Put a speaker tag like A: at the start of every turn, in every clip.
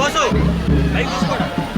A: Bus bike చూసుకోండి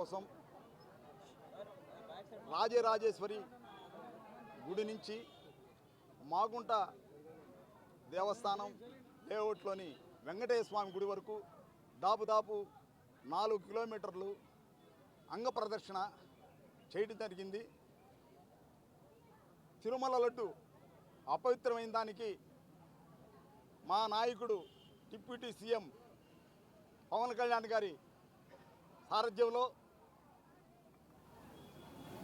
B: కోసం రాజరాజేశ్వరి గుడి నుంచి మాగుంట దేవస్థానం లేఅవుట్లోని వెంకటేశ్వర స్వామి గుడి వరకు దాపుదాపు నాలుగు కిలోమీటర్లు అంగ ప్రదర్శన చేయడం జరిగింది. తిరుమల లడ్డు అపవిత్రమైన దానికి మా నాయకుడు డిప్యూటీ సీఎం పవన్ కళ్యాణ్ గారి సారథ్యంలో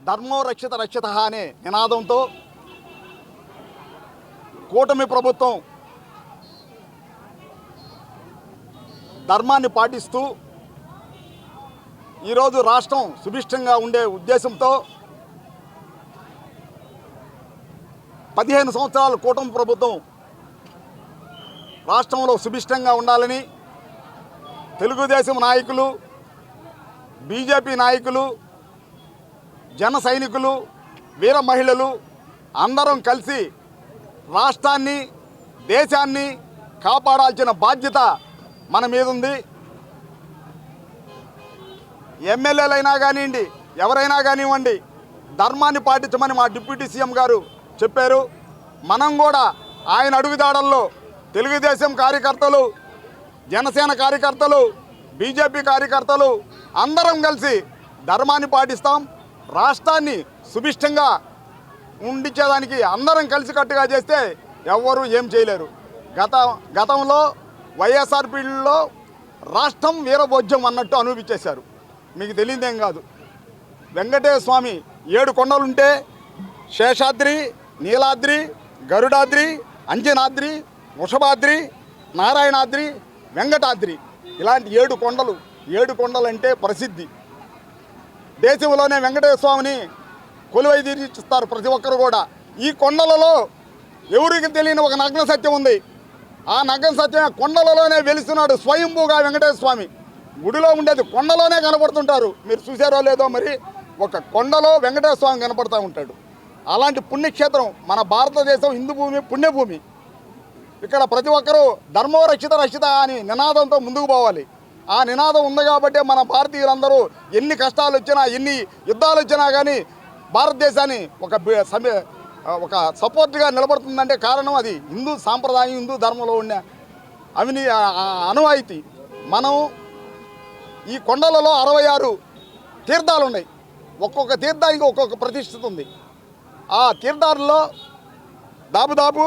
B: ధర్మో రక్షిత రక్షిత అనే నినాదంతో కూటమి ప్రభుత్వం ధర్మాన్ని పాటిస్తూ ఈరోజు రాష్ట్రం సుభిష్టంగా ఉండే ఉద్దేశంతో పదిహేను సంవత్సరాలు కూటమి ప్రభుత్వం రాష్ట్రంలో సుభిష్టంగా ఉండాలని తెలుగుదేశం నాయకులు బీజేపీ నాయకులు జన సైనికులు వీర మహిళలు అందరం కలిసి రాష్ట్రాన్ని దేశాన్ని కాపాడాల్సిన బాధ్యత మన మీద ఉంది ఎమ్మెల్యేలైనా కానివ్వండి ఎవరైనా కానివ్వండి ధర్మాన్ని పాటించమని మా డిప్యూటీ సీఎం గారు చెప్పారు. మనం కూడా ఆయన అడుగుదాడల్లో తెలుగుదేశం కార్యకర్తలు జనసేన కార్యకర్తలు బీజేపీ కార్యకర్తలు అందరం కలిసి ధర్మాన్ని పాటిస్తాం. రాష్ట్రాన్ని సుభిష్టంగా ఉండించేదానికి అందరం కలిసికట్టుగా చేస్తే ఎవ్వరూ ఏం చేయలేరు. గత గతంలో వైఎస్ఆర్ పీరియడ్లో రాష్ట్రం వీరభోజ్యం అన్నట్టు అనుభవించేశారు. మీకు తెలియదేం కాదు. వెంకటేశ్వర స్వామి ఏడు కొండలుంటే శేషాద్రి నీలాద్రి గరుడాద్రి అంజనాద్రి వృషభాద్రి నారాయణాద్రి వెంకటాద్రి. ఇలాంటి ఏడు కొండలు ఏడు కొండలంటే ప్రసిద్ధి. దేశంలోనే వెంకటేశ్వర స్వామిని కొలువై తీర్చిస్తారు ప్రతి ఒక్కరు కూడా. ఈ కొండలలో ఎవరికి తెలియని ఒక నగ్న సత్యం ఉంది. ఆ నగ్న సత్యమే కొండలలోనే వెలుస్తున్నాడు స్వయంభూగా వెంకటేశ్వర స్వామి. గుడిలో ఉండేది కొండలోనే కనపడుతుంటారు మీరు చూసారో లేదో మరి ఒక కొండలో వెంకటేశ్వర స్వామి కనపడుతూ ఉంటాడు. అలాంటి పుణ్యక్షేత్రం మన భారతదేశం హిందూ భూమి పుణ్యభూమి. ఇక్కడ ప్రతి ఒక్కరూ ధర్మో రక్షిత రక్షిత అని నినాదంతో ముందుకు పోవాలి. ఆ నినాదం ఉంది కాబట్టే మన భారతీయులందరూ ఎన్ని కష్టాలు వచ్చినా ఎన్ని యుద్ధాలు వచ్చినా కానీ భారతదేశాన్ని ఒక ఒక సపోర్ట్గా నిలబడుతుందంటే కారణం అది. హిందూ సాంప్రదాయం హిందూ ధర్మంలో ఉన్న అవిని అనువాయితీ మనం ఈ కొండలలో అరవై ఆరు తీర్థాలు ఉన్నాయి. ఒక్కొక్క తీర్థానికి ఒక్కొక్క ప్రతిష్ఠిత ఉంది. ఆ తీర్థాలలో దాబుదాబు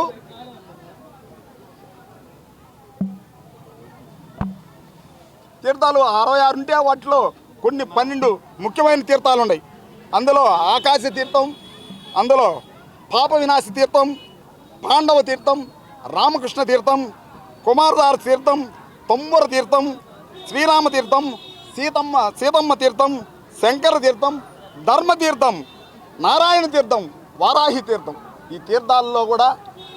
B: తీర్థాలు అరవై ఆరు ఉంటే వాటిలో కొన్ని పన్నెండు ముఖ్యమైన తీర్థాలు ఉన్నాయి. అందులో ఆకాశ తీర్థం అందులో పాప వినాశ తీర్థం పాండవ తీర్థం రామకృష్ణ తీర్థం కుమారదార తీర్థం తొమ్మర తీర్థం శ్రీరామ తీర్థం సీతమ్మ సీతమ్మ తీర్థం శంకర తీర్థం ధర్మ తీర్థం నారాయణ తీర్థం వారాహి తీర్థం. ఈ తీర్థాల్లో కూడా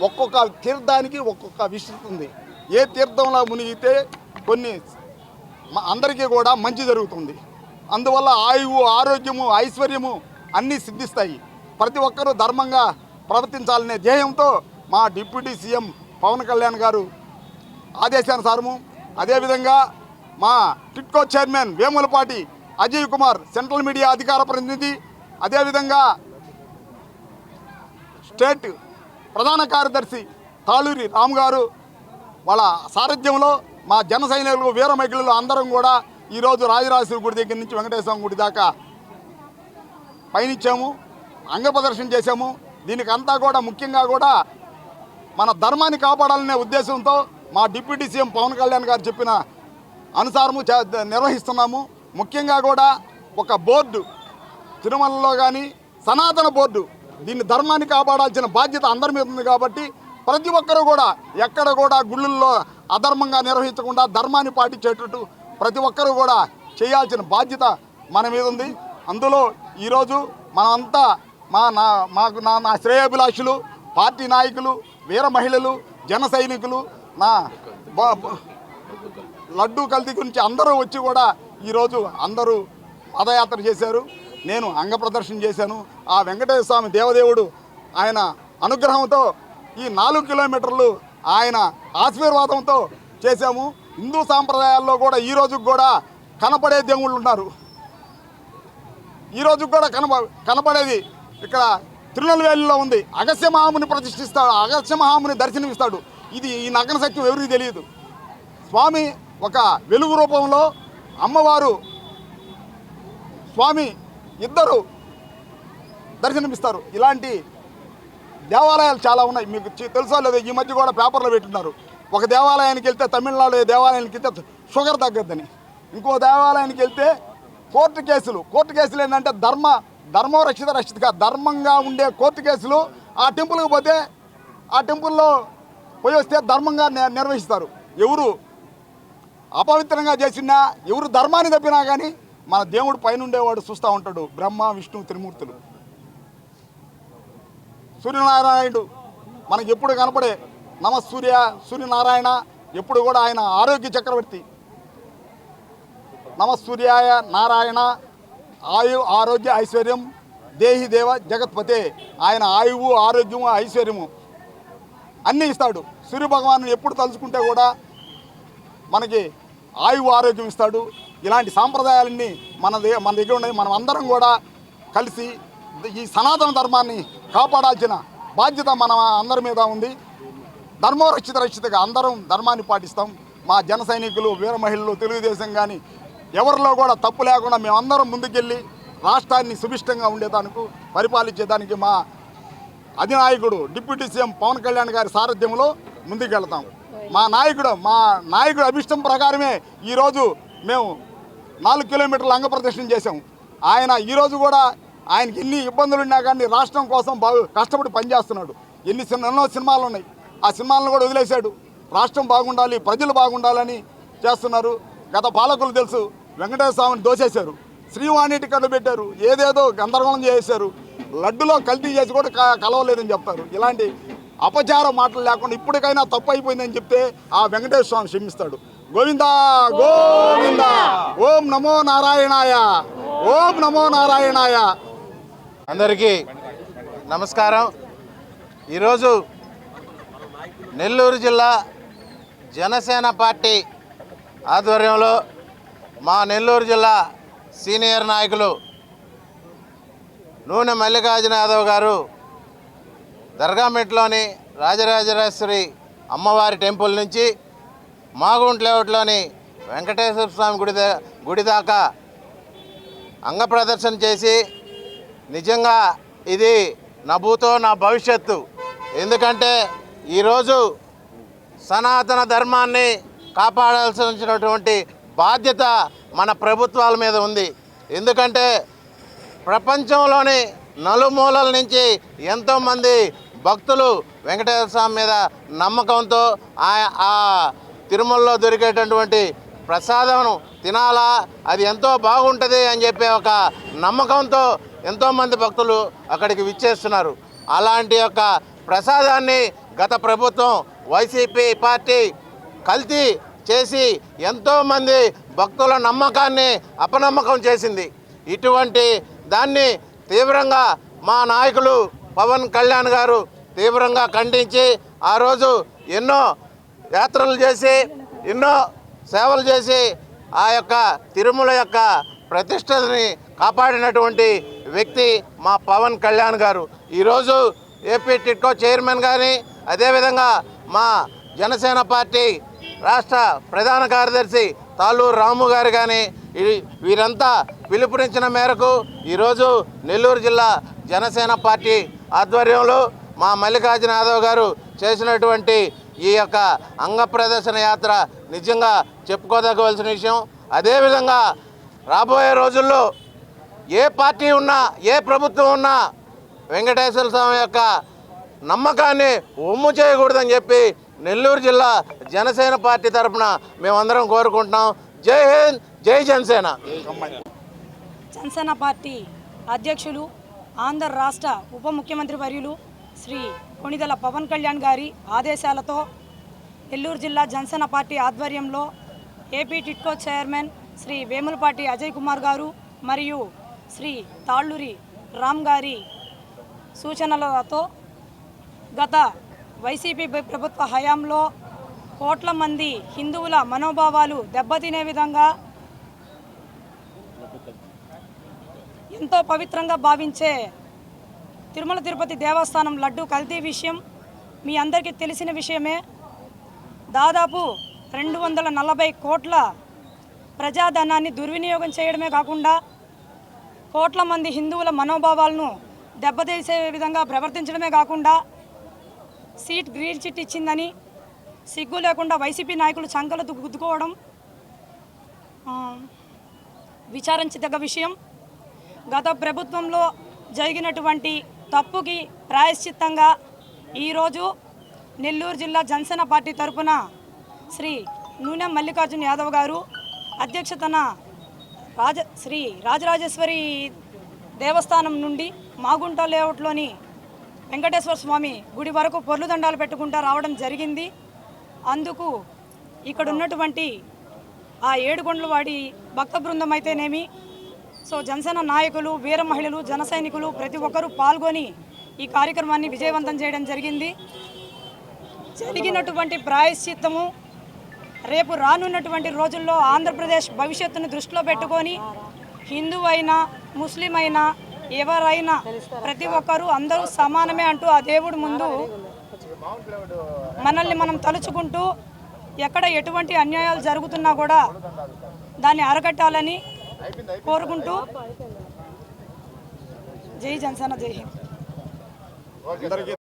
B: ఒక్కొక్క తీర్థానికి ఒక్కొక్క విశిష్టం ఉంది. ఏ తీర్థంలో మునిగితే కొన్ని అందరికీ కూడా మంచి జరుగుతుంది. అందువల్ల ఆయువు ఆరోగ్యము ఐశ్వర్యము అన్నీ సిద్ధిస్తాయి. ప్రతి ఒక్కరూ ధర్మంగా ప్రవర్తించాలనే ధ్యేయంతో మా డిప్యూటీ సీఎం పవన్ కళ్యాణ్ గారు ఆదేశానుసారము అదేవిధంగా మా TIDCO chairman Vemulapati Ajay Kumar central media అధికార ప్రతినిధి అదేవిధంగా స్టేట్ ప్రధాన కార్యదర్శి తాళూరి రాము గారు వాళ్ళ సారథ్యంలో మా జన సైనికులు వీర మహిళలు అందరం కూడా ఈరోజు రాజరాజేశ్వరి గుడి దగ్గర నుంచి వెంకటేశ్వర గుడి దాకా పయనించాము అంగ ప్రదర్శన చేశాము. దీనికి అంతా కూడా ముఖ్యంగా కూడా మన ధర్మాన్ని కాపాడాలనే ఉద్దేశంతో మా డిప్యూటీ సీఎం పవన్ కళ్యాణ్ గారు చెప్పిన అనుసారము నిర్వహిస్తున్నాము. ముఖ్యంగా కూడా ఒక బోర్డు తిరుమలలో కానీ సనాతన బోర్డు దీన్ని ధర్మాన్ని కాపాడాల్సిన బాధ్యత అందరి మీద ఉంది కాబట్టి ప్రతి ఒక్కరూ కూడా ఎక్కడ కూడా గుళ్ళల్లో అధర్మంగా నిర్వహించకుండా ధర్మాన్ని పాటించేటట్టు ప్రతి ఒక్కరూ కూడా చేయాల్సిన బాధ్యత మన మీద ఉంది. అందులో ఈరోజు మనమంతా మా నా మాకు నా నా శ్రేయాభిలాషులు పార్టీ నాయకులు వీర మహిళలు జన సైనికులు నా లడ్డూ కల్తీ గురించి అందరూ వచ్చి కూడా ఈరోజు అందరూ పాదయాత్ర చేశారు. నేను అంగ ప్రదర్శన చేశాను. ఆ వెంకటేశ్వర స్వామి దేవదేవుడు ఆయన అనుగ్రహంతో ఈ నాలుగు కిలోమీటర్లు ఆయన ఆశీర్వాదంతో చేశాము. హిందూ సాంప్రదాయాల్లో కూడా ఈ కూడా కనపడే దేవుళ్ళు ఉన్నారు. ఈ కూడా కనప కనపడేది ఇక్కడ తిరునెల్వేలిలో ఉంది. అగస్య మహాముని ప్రతిష్ఠిస్తాడు. అగస్య మహాముని దర్శనమిస్తాడు. ఇది ఈ నగ్న సత్యం ఎవరికి తెలియదు. స్వామి ఒక వెలుగు రూపంలో అమ్మవారు స్వామి ఇద్దరు దర్శనమిస్తారు. ఇలాంటి దేవాలయాలు చాలా ఉన్నాయి. మీకు తెలుసా తెలుసో లేదో? ఈ మధ్య కూడా పేపర్లో పెట్టినారు. ఒక దేవాలయానికి వెళ్తే తమిళనాడు దేవాలయానికి వెళ్తే షుగర్ తగ్గద్దని. ఇంకో దేవాలయానికి వెళ్తే కోర్టు కేసులు. కోర్టు కేసులు ఏంటంటే ధర్మ ధర్మం రక్షిత రక్షితగా ధర్మంగా ఉండే కోర్టు కేసులు ఆ టెంపుల్కి పోతే ఆ టెంపుల్లో పోయి వస్తే ధర్మంగా నిర్వహిస్తారు. ఎవరు అపవిత్రంగా చేసినా ఎవరు ధర్మాన్ని తప్పినా కానీ మన దేవుడు పైన ఉండేవాడు చూస్తూ ఉంటాడు. బ్రహ్మ విష్ణు త్రిమూర్తులు. సూర్యనారాయణుడు మనకి ఎప్పుడు కనపడే నమ సూర్య సూర్యనారాయణ ఎప్పుడు కూడా ఆయన ఆరోగ్య చక్రవర్తి. నమ సూర్యాయ నారాయణ ఆయు ఆరోగ్య ఐశ్వర్యం దేహి దేవ జగత్పతే ఆయన ఆయువు ఆరోగ్యము ఐశ్వర్యము అన్నీ ఇస్తాడు. సూర్యభగవాను ఎప్పుడు తలుచుకుంటే కూడా మనకి ఆయువు ఆరోగ్యం ఇస్తాడు. ఇలాంటి సాంప్రదాయాలన్నీ మన మన దగ్గర ఉన్నాయి మనం అందరం కూడా కలిసి ఈ సనాతన ధర్మాన్ని కాపాడాల్సిన బాధ్యత మన అందరి మీద ఉంది. ధర్మరక్షిత రక్షితగా అందరం ధర్మాన్ని పాటిస్తాం. మా జన సైనికులు వీర మహిళలు తెలుగుదేశం కానీ ఎవరిలో కూడా తప్పు లేకుండా మేమందరం ముందుకెళ్ళి రాష్ట్రాన్ని సుభిష్టంగా ఉండేదానికి పరిపాలించేదానికి మా అధినాయకుడు డిప్యూటీ సీఎం పవన్ కళ్యాణ్ గారి సారథ్యంలో ముందుకెళ్తాం. మా నాయకుడు మా నాయకుడు అభిష్టం ప్రకారమే ఈరోజు మేము నాలుగు కిలోమీటర్ల అంగ ప్రదర్శన చేశాం. ఆయన ఈరోజు కూడా ఆయనకి ఎన్ని ఇబ్బందులు ఉన్నా కానీ రాష్ట్రం కోసం బాగా కష్టపడి పనిచేస్తున్నాడు. ఎన్ని సినిమా ఎన్నో సినిమాలు ఉన్నాయి. ఆ సినిమాలను కూడా వదిలేశాడు. రాష్ట్రం బాగుండాలి ప్రజలు బాగుండాలని చేస్తున్నారు. గత పాలకులు తెలుసు వెంకటేశ్వర స్వామిని దోసేశారు. శ్రీవాణిటి టికెట్లు పెట్టారు. ఏదేదో గందరగోళం చేశారు లడ్డులో కల్తీ చేసి కూడా క- కలవలేదని చెప్తారు. ఇలాంటి అపచార మాటలు లేకుండా ఇప్పటికైనా తప్పు అయిపోయిందని చెప్తే ఆ వెంకటేశ్వర స్వామి క్షమిస్తాడు. గోవిందా గోవిందా! ఓం నమో నారాయణాయ! ఓం నమో నారాయణాయ!
C: అందరికీ నమస్కారం. ఈరోజు నెల్లూరు జిల్లా జనసేన పార్టీ ఆధ్వర్యంలో మా నెల్లూరు జిల్లా సీనియర్ నాయకులు నూనె మల్లికార్జున యాదవ్ గారు దర్గామెట్లోని రాజరాజేశ్వరి అమ్మవారి టెంపుల్ నుంచి మాగుంట్ లేఅవుట్లోని వెంకటేశ్వర స్వామి గుడి దా- గుడి దాకా అంగ ప్రదర్శన చేసి నిజంగా ఇది నా భూతో నా భవిష్యత్తు. ఎందుకంటే ఈరోజు సనాతన ధర్మాన్ని కాపాడాల్సినటువంటి బాధ్యత మన ప్రభుత్వాల మీద ఉంది. ఎందుకంటే ప్రపంచంలోని నలుమూలల నుంచి ఎంతోమంది భక్తులు వెంకటేశ్వర స్వామి మీద నమ్మకంతో ఆ- ఆ తిరుమలలో దొరికేటటువంటి ప్రసాదం తినాలా అది ఎంతో బాగుంటుంది అని చెప్పే ఒక నమ్మకంతో ఎంతోమంది భక్తులు అక్కడికి విచ్చేస్తున్నారు. అలాంటి యొక్క ప్రసాదాన్ని గత ప్రభుత్వం వైసీపీ పార్టీ కల్తీ చేసి ఎంతోమంది భక్తుల నమ్మకాన్ని అపనమ్మకం చేసింది. ఇటువంటి దాన్ని తీవ్రంగా మా నాయకులు పవన్ కళ్యాణ్ గారు తీవ్రంగా ఖండించి ఆ రోజు ఎన్నో యాత్రలు చేసి ఎన్నో సేవలు చేసి ఆ యొక్క తిరుమల యొక్క ప్రతిష్టని కాపాడినటువంటి వ్యక్తి మా పవన్ కళ్యాణ్ గారు. ఈరోజు ఏపీ టిట్కో చైర్మన్ కానీ అదేవిధంగా మా జనసేన పార్టీ రాష్ట్ర ప్రధాన కార్యదర్శి తాళ్ళూరు రాము గారు కానీ వీరంతా పిలుపునిచ్చిన మేరకు ఈరోజు నెల్లూరు జిల్లా జనసేన పార్టీ ఆధ్వర్యంలో మా మల్లికార్జున యాదవ్ గారు చేసినటువంటి ఈ యొక్క అంగ ప్రదర్శన యాత్ర నిజంగా చెప్పుకోదగవలసిన విషయం. అదేవిధంగా రాబోయే రోజుల్లో ఏ పార్టీ ఉన్నా ఏ ప్రభుత్వం ఉన్నా వెంకటేశ్వర స్వామి యొక్క నమ్మకాన్ని ఒమ్ము చేయకూడదని చెప్పి నెల్లూరు జిల్లా జనసేన పార్టీ తరఫున మేమందరం కోరుకుంటున్నాం. జై హింద్ జై జనసేన.
D: జనసేన పార్టీ అధ్యక్షులు ఆంధ్ర రాష్ట్ర ఉప ముఖ్యమంత్రి వర్యులు శ్రీ కొణిదల పవన్ కళ్యాణ్ గారి ఆదేశాలతో నెల్లూరు జిల్లా జనసేన పార్టీ ఆధ్వర్యంలో ఏపీ టిట్కో చైర్మన్ శ్రీ వేములపాటి అజయ్ కుమార్ గారు మరియు శ్రీ తాళ్ళూరి రామ్ గారి సూచనలతో గత వైసీపీ ప్రభుత్వ హయాంలో కోట్ల మంది హిందువుల మనోభావాలు దెబ్బతినే విధంగా ఎంతో పవిత్రంగా భావించే తిరుమల తిరుపతి దేవస్థానం లడ్డు కల్తీ విషయం మీ అందరికీ తెలిసిన విషయమే. దాదాపు రెండు వందల నలభై కోట్ల ప్రజాధనాన్ని దుర్వినియోగం చేయడమే కాకుండా కోట్ల మంది హిందువుల మనోభావాలను దెబ్బతీసే విధంగా ప్రవర్తించడమే కాకుండా సీట్ గ్రీన్ చిట్ ఇచ్చిందని సిగ్గు లేకుండా వైసీపీ నాయకులు చంకలు గుద్దుకోవడం విచారించదగ్గ విషయం. గత ప్రభుత్వంలో జరిగినటువంటి తప్పుకి ప్రాయశ్చిత్తంగా ఈరోజు నెల్లూరు జిల్లా జనసేన పార్టీ తరపున శ్రీ నూనె మల్లికార్జున యాదవ్ గారు అధ్యక్షతన రాజ శ్రీ రాజరాజేశ్వరి దేవస్థానం నుండి మాగుంట లేఅవుట్లోని వెంకటేశ్వర స్వామి గుడి వరకు పొర్లు దండాలు పెట్టుకుంటూ రావడం జరిగింది. అందుకు ఇక్కడ ఉన్నటువంటి ఆ ఏడుగొండల వాడి భక్త బృందం అయితేనేమి సో జనసేన నాయకులు వీర మహిళలు జన సైనికులు ప్రతి ఒక్కరూ పాల్గొని ఈ కార్యక్రమాన్ని విజయవంతం చేయడం జరిగింది. జరిగినటువంటి ప్రాయశ్చిత్తము రేపు రానున్నటువంటి రోజుల్లో ఆంధ్రప్రదేశ్ భవిష్యత్తును దృష్టిలో పెట్టుకొని హిందూ అయినా ముస్లిం అయినా ఎవరైనా ప్రతి ఒక్కరూ అందరూ సమానమే అంటూ ఆ దేవుడి ముందు మనల్ని మనం తలుచుకుంటూ ఎక్కడ ఎటువంటి అన్యాయాలు జరుగుతున్నా కూడా దాన్ని అరగట్టాలని కోరుకుంటూ జై జనసేన జై హింద్.